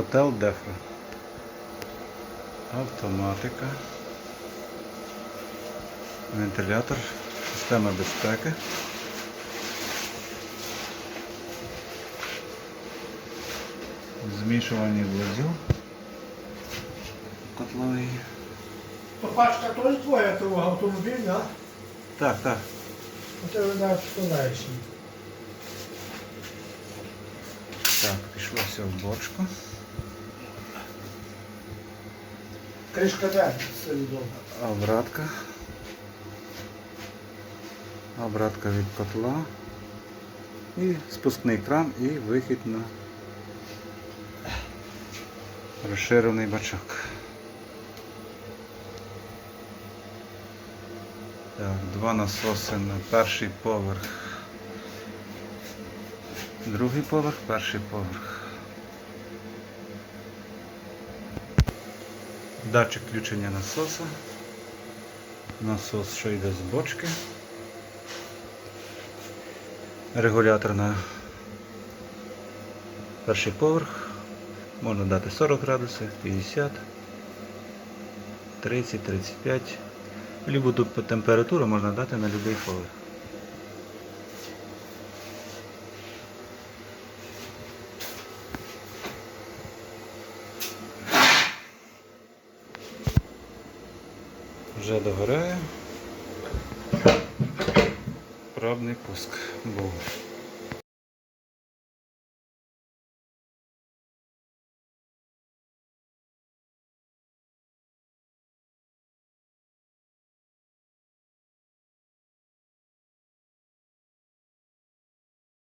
Котел Дефро. Автоматика. Вентилятор. Система безпеки. Змішування вузів. Котловий. То пачка теж твоя, то автомобіль, да? Так, так. Ти навіть складаєш Так, пішло все в бочку. Кришка де? Солідова. Обратка. Обратка від котла. І спускний кран і вихід на розширений бачок. Так, два насоси на перший поверх. Другий поверх, перший поверх. Датчик включення насоса. Насос, що йде з бочки. Регулятор на перший поверх. Можна дати 40 градусів, 50, 30, 35. Любу температуру можна дати на будь-який поверх. Вже догорає. Пробний пуск був.